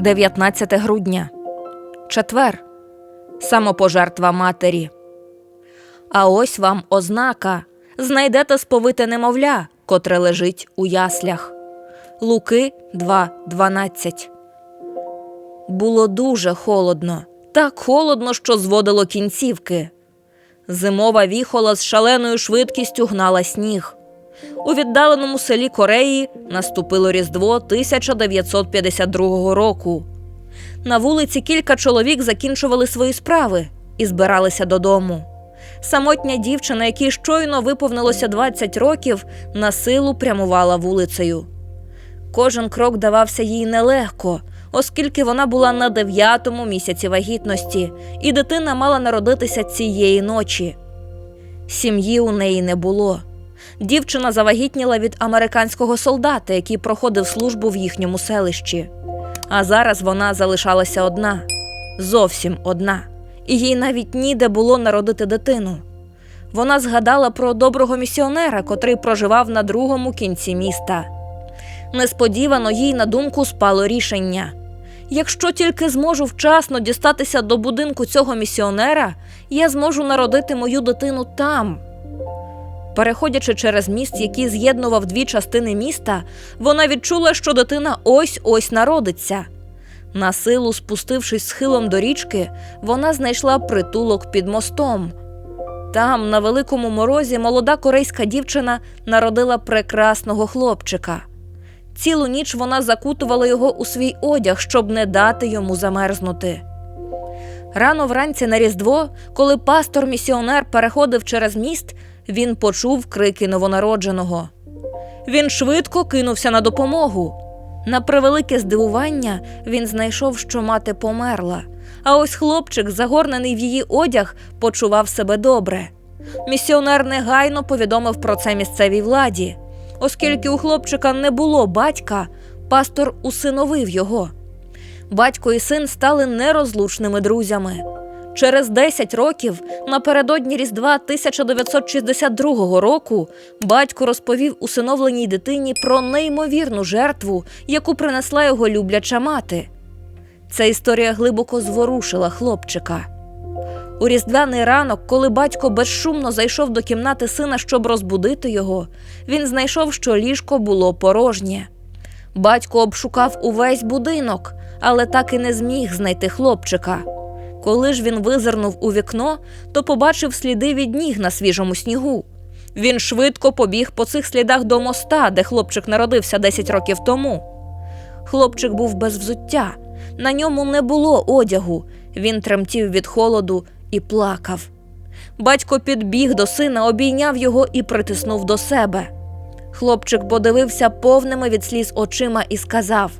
19 грудня. Четвер. Самопожертва матері. А ось вам ознака. Знайдете сповите немовля, котре лежить у яслях. Луки 2.12. Було дуже холодно. Так холодно, що зводило кінцівки. Зимова віхола з шаленою швидкістю гнала сніг. У віддаленому селі Кореї наступило Різдво 1952 року. На вулиці кілька чоловік закінчували свої справи і збиралися додому. Самотня дівчина, якій щойно виповнилося 20 років, на силу прямувала вулицею. Кожен крок давався їй нелегко, оскільки вона була на дев'ятому місяці вагітності, і дитина мала народитися цієї ночі. Сім'ї у неї не було. Дівчина завагітніла від американського солдата, який проходив службу в їхньому селищі. А зараз вона залишалася одна, зовсім одна, і їй навіть ніде було народити дитину. Вона згадала про доброго місіонера, котрий проживав на другому кінці міста. Несподівано їй на думку спало рішення. Якщо тільки зможу вчасно дістатися до будинку цього місіонера, я зможу народити мою дитину там. Переходячи через міст, який з'єднував дві частини міста, вона відчула, що дитина ось ось народиться. На силу, спустившись схилом до річки, вона знайшла притулок під мостом. Там, на великому морозі, молода корейська дівчина народила прекрасного хлопчика. Цілу ніч вона закутувала його у свій одяг, щоб не дати йому замерзнути. Рано вранці на Різдво, коли пастор-місіонер переходив через міст, він почув крики новонародженого. Він швидко кинувся на допомогу. На превелике здивування він знайшов, що мати померла, а ось хлопчик, загорнений в її одяг, почував себе добре. Місіонер негайно повідомив про це місцевій владі. Оскільки у хлопчика не було батька, пастор усиновив його. Батько і син стали нерозлучними друзями. Через 10 років, напередодні Різдва 1962 року, батько розповів усиновленій дитині про неймовірну жертву, яку принесла його любляча мати. Ця історія глибоко зворушила хлопчика. У різдвяний ранок, коли батько безшумно зайшов до кімнати сина, щоб розбудити його, він знайшов, що ліжко було порожнє. Батько обшукав увесь будинок, але так і не зміг знайти хлопчика. Коли ж він визирнув у вікно, то побачив сліди від ніг на свіжому снігу. Він швидко побіг по цих слідах до моста, де хлопчик народився 10 років тому. Хлопчик був без взуття, на ньому не було одягу. Він тремтів від холоду і плакав. Батько підбіг до сина, обійняв його і притиснув до себе. Хлопчик подивився повними від сліз очима і сказав: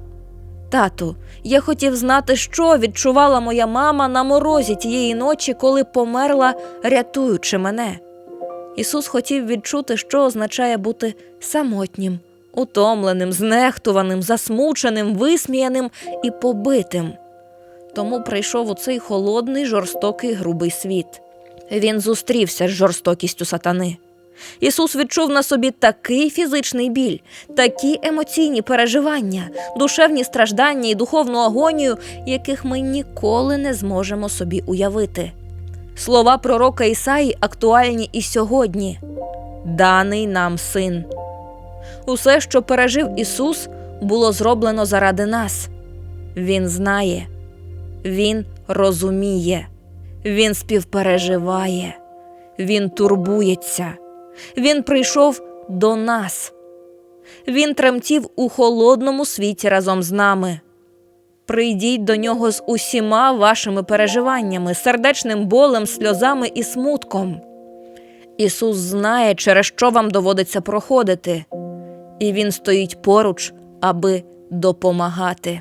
Тату, я хотів знати, що відчувала моя мама на морозі тієї ночі, коли померла, рятуючи мене. Ісус хотів відчути, що означає бути самотнім, утомленим, знехтуваним, засмученим, висміяним і побитим. Тому прийшов у цей холодний, жорстокий, грубий світ. Він зустрівся з жорстокістю сатани. Ісус відчув на собі такий фізичний біль, такі емоційні переживання, душевні страждання і духовну агонію, яких ми ніколи не зможемо собі уявити. Слова пророка Ісаї актуальні і сьогодні даний нам син. Усе, що пережив Ісус, було зроблено заради нас. Він знає, Він розуміє, Він співпереживає, Він турбується. Він прийшов до нас. Він тремтів у холодному світі разом з нами. Прийдіть до нього з усіма вашими переживаннями, сердечним болем, сльозами і смутком. Ісус знає, через що вам доводиться проходити, і Він стоїть поруч, аби допомагати.